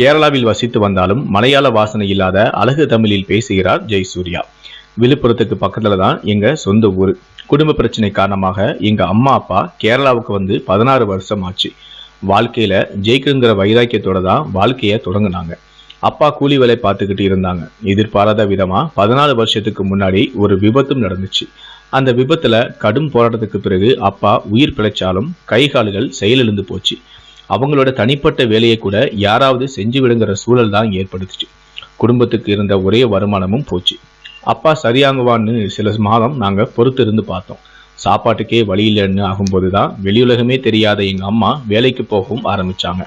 கேரளாவில் வசித்து வந்தாலும் மலையாள வாசனை இல்லாத அழகு தமிழில் பேசுகிறார் ஜெயசூர்யா. விழுப்புரத்துக்கு பக்கத்துல தான் எங்க சொந்த ஊர். குடும்ப பிரச்சனை காரணமாக எங்க அம்மா அப்பா கேரளாவுக்கு வந்து பதினாறு வருஷம் ஆச்சு. வாழ்க்கையில ஜெயிக்கணுங்கிற வைராக்கியத்தோட தான் வாழ்க்கையை தொடங்கினாங்க. அப்பா கூலி வேலை பார்த்துக்கிட்டு இருந்தாங்க. எதிர்பாராத விதமா பதினாலு வருஷத்துக்கு முன்னாடி ஒரு விபத்தும் நடந்துச்சு. அந்த விபத்துல கடும் போராட்டத்துக்கு பிறகு அப்பா உயிர் பிழைச்சாலும் கை கால்கள் செயலிழந்து போச்சு. அவங்களோட தனிப்பட்ட வேலையை கூட யாராவது செஞ்சு விடுங்கிற சூழல் தான் ஏற்படுத்துச்சு. குடும்பத்துக்கு இருந்த ஒரே வருமானமும் போச்சு. அப்பா சரியாங்குவான்னு சில மாதம் நாங்கள் பொறுத்து இருந்து பார்த்தோம். சாப்பாட்டுக்கே வழி இல்லைன்னு ஆகும்போது தான் வெளியுலகமே தெரியாத எங்கள் அம்மா வேலைக்கு போகவும் ஆரம்பிச்சாங்க.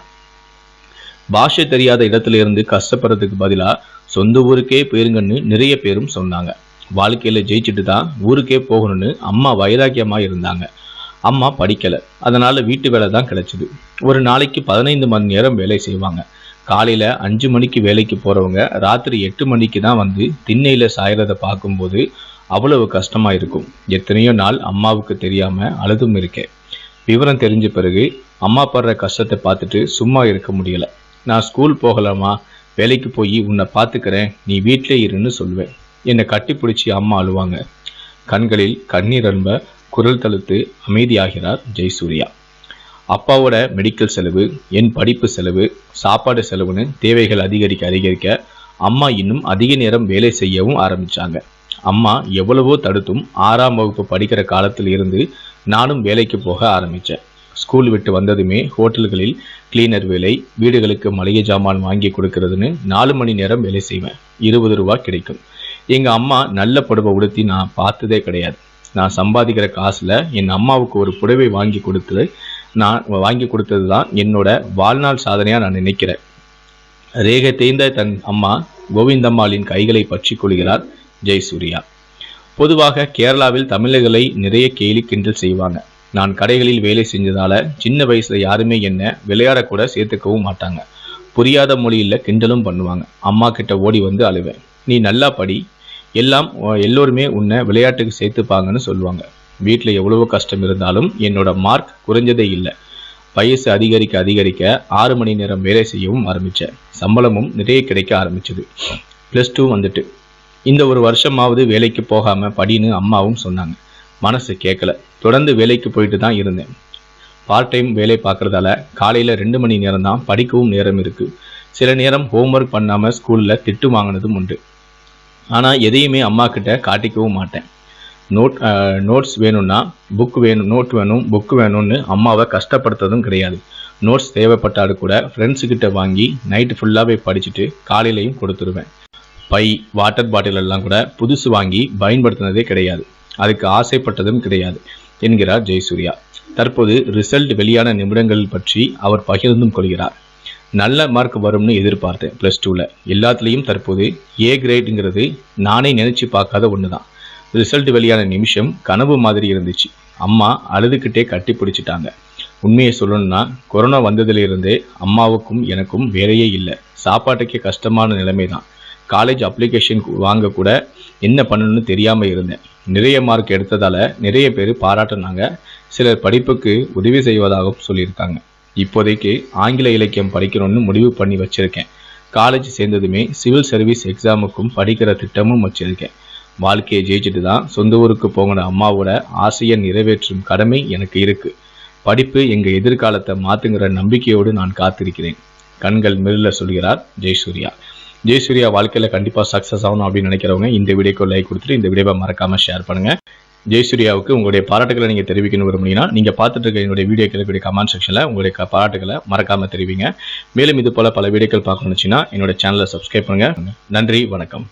பாஷை தெரியாத இடத்துல இருந்து கஷ்டப்படுறதுக்கு பதிலாக சொந்த ஊருக்கே போயிருங்கன்னு நிறைய பேரும் சொன்னாங்க. வாழ்க்கையில் ஜெயிச்சுட்டு தான் ஊருக்கே போகணும்னு அம்மா வைராக்கியமாக இருந்தாங்க. அம்மா படிக்கல. அதனால வீட்டு வேலை தான் கிடைச்சிது. ஒரு நாளைக்கு பதினைந்து மணி நேரம் வேலை செய்வாங்க. காலையில அஞ்சு மணிக்கு வேலைக்கு போறவங்க ராத்திரி எட்டு மணிக்கு தான் வந்து திண்ணையில சாயறதை பார்க்கும்போது அவ்வளவு கஷ்டமா இருக்கும். எத்தனையோ நாள் அம்மாவுக்கு தெரியாம அழுதும் இருக்கேன். விவரம் தெரிஞ்ச பிறகு அம்மா படுற கஷ்டத்தை பார்த்துட்டு சும்மா இருக்க முடியல. நான் ஸ்கூல் போகலாமா? வேலைக்கு போய் உன்னை பார்த்துக்கிறேன். நீ வீட்டிலே இருன்னு சொல்லுவேன். என்னை கட்டி பிடிச்சி அம்மா அழுவாங்க. கண்களில் கண்ணீர் அன்ப குரல் தழுத்து அமைதியாகிறார் ஜெயசூர்யா. அப்பாவோட மெடிக்கல் செலவு என் படிப்பு செலவு சாப்பாடு செலவுன்னு தேவைகள் அதிகரிக்க அதிகரிக்க அம்மா இன்னும் அதிக நேரம் வேலை செய்யவும் ஆரம்பித்தாங்க அம்மா எவ்வளவோ தடுத்தும் ஆறாம் வகுப்பு படிக்கிற காலத்தில் இருந்து நானும் வேலைக்கு போக ஆரம்பித்தேன் ஸ்கூல் விட்டு வந்ததுமே ஹோட்டல்களில் கிளீனர் வேலை வீடுகளுக்கு மளிகை ஜாமான் வாங்கி கொடுக்கறதுன்னு நாலு மணி நேரம் வேலை செய்வேன். இருபது ரூபா கிடைக்கும். எங்கள் அம்மா நல்ல படுப்பை உடுத்தி நான் பார்த்ததே கிடையாது. நான் சம்பாதிக்கிற காசில் என் அம்மாவுக்கு ஒரு புடவை வாங்கி கொடுத்து நான் வாங்கி கொடுத்தது தான் என்னோட வாழ்நாள் சாதனையாக நான் நினைக்கிறேன். ரேக தேய்ந்த தன் அம்மா கோவிந்தம்மாளின் கைகளை பற்றி கொள்கிறார் ஜெயசூர்யா. பொதுவாக கேரளாவில் தமிழர்களை நிறைய கேலி கிண்டல் செய்வாங்க. நான் கடைகளில் வேலை செஞ்சதால சின்ன வயசுல யாருமே என்ன விளையாடக்கூட சேர்த்துக்கவும் மாட்டாங்க. புரியாத மொழியில் கிண்டலும் பண்ணுவாங்க. அம்மா கிட்ட ஓடி வந்து அழுவேன். நீ நல்லா படி எல்லாம் எல்லோருமே உன்னை விளையாட்டுக்கு சேர்த்துப்பாங்கன்னு சொல்லுவாங்க. வீட்டில் எவ்வளவோ கஷ்டம் இருந்தாலும் என்னோட மார்க் குறைஞ்சதே இல்லை. வயசு அதிகரிக்க அதிகரிக்க ஆறு மணி நேரம் வேலை செய்யவும் ஆரம்பித்தேன் சம்பளமும் நிறைய கிடைக்க ஆரம்பிச்சது. ப்ளஸ் டூ வந்துட்டு. இந்த ஒரு வருஷமாவது வேலைக்கு போகாமல் படின்னு அம்மாவும் சொன்னாங்க. மனசு கேட்கல தொடர்ந்து வேலைக்கு போயிட்டு தான் இருந்தேன். பார்ட் டைம் வேலை பார்க்குறதால காலையில் ரெண்டு மணி நேரம் தான் படிக்கவும் நேரம் இருக்குது சில நேரம் ஹோம்ஒர்க் பண்ணாமல் ஸ்கூலில் திட்டு வாங்கினதும் உண்டு. ஆனால் எதையுமே அம்மா கிட்ட காட்டிக்கவும் மாட்டேன். நோட் நோட்ஸ் வேணும்னா புக் வேணும் நோட் வேணும் புக் வேணும்னு அம்மாவை கஷ்டப்படுத்துறதும் கிடையாது. நோட்ஸ் தேவைப்பட்டாலும் கூட ஃப்ரெண்ட்ஸுக்கிட்ட வாங்கி நைட்டு ஃபுல்லாகவே படிச்சுட்டு காலையிலையும் கொடுத்துருவேன். பை வாட்டர் பாட்டில் எல்லாம் கூட புதுசு வாங்கி பயன்படுத்தினதே கிடையாது. அதுக்கு ஆசைப்பட்டதும் கிடையாது என்கிறார் ஜெயசூர்யா. தற்போது ரிசல்ட் வெளியான நிமிடங்கள் பற்றி அவர் பகிர்ந்தும் கொள்கிறார். நல்ல மார்க் வரும்னு எதிர்பார்த்தேன் ப்ளஸ் டூவில் எல்லாத்துலேயும் தற்போது ஏ கிரேடுங்கிறது நானே நினச்சி பார்க்காத ஒன்று தான் ரிசல்ட் வெளியான நிமிஷம் கனவு மாதிரி இருந்துச்சு. அம்மா அழுதுகிட்டே கட்டி பிடிச்சிட்டாங்க. உண்மையை சொல்லணும்னா கொரோனா வந்ததுலேருந்தே அம்மாவுக்கும் எனக்கும் வேலையே இல்லை. சாப்பாட்டுக்கே கஷ்டமான நிலைமை தான் காலேஜ் அப்ளிகேஷன் வாங்க கூட என்ன பண்ணணும்னு தெரியாமல் இருந்தேன். நிறைய மார்க் எடுத்ததால் நிறைய பேர் பாராட்டினாங்க. சிலர் படிப்புக்கு உதவி செய்வதாகவும் சொல்லியிருக்காங்க. இப்போதைக்கு ஆங்கில இலக்கியம் படிக்கணும்னு முடிவு பண்ணி வச்சுருக்கேன். காலேஜ் சேர்ந்ததுமே சிவில் சர்வீஸ் எக்ஸாமுக்கும் படிக்கிற திட்டமும் வச்சுருக்கேன். வாழ்க்கையை ஜெயிச்சுட்டு தான் சொந்த ஊருக்கு போகிற அம்மாவோட ஆசையை நிறைவேற்றும் கடமை எனக்கு இருக்குது படிப்பு எங்கள் எதிர்காலத்தை மாற்றுங்கிற நம்பிக்கையோடு நான் காத்திருக்கிறேன். கண்கள் மெல்ல சொல்கிறார் ஜெயசூர்யா. ஜெயசூர்யா வாழ்க்கையில் கண்டிப்பாக சக்ஸஸ் ஆகணும் அப்படின்னு நினைக்கிறவங்க இந்த வீடியோக்கு லைக் கொடுத்துட்டு இந்த வீடியோவை மறக்காமல் ஷேர் பண்ணுங்கள் ஜெயசூர்யாவுக்கு உங்களுடைய பாராட்டுகளை நீங்கள் தெரிவிக்கணும் விரும்புனீங்கன்னா நீங்கள் பார்த்துட்டு இருக்க என்னுடைய வீடியோ கிடைக்கக்கூடிய கமெண்ட் செக்ஷன்ல உங்களுடைய பாராட்டுகளை மறக்காமல் தெரிவிங்க. மேலும் இது போல் பல வீடியோக்கள் பார்க்கணும்னு என்னோட சேனலை சப்ஸ்கிரைப் பண்ணுங்கள் நன்றி வணக்கம்.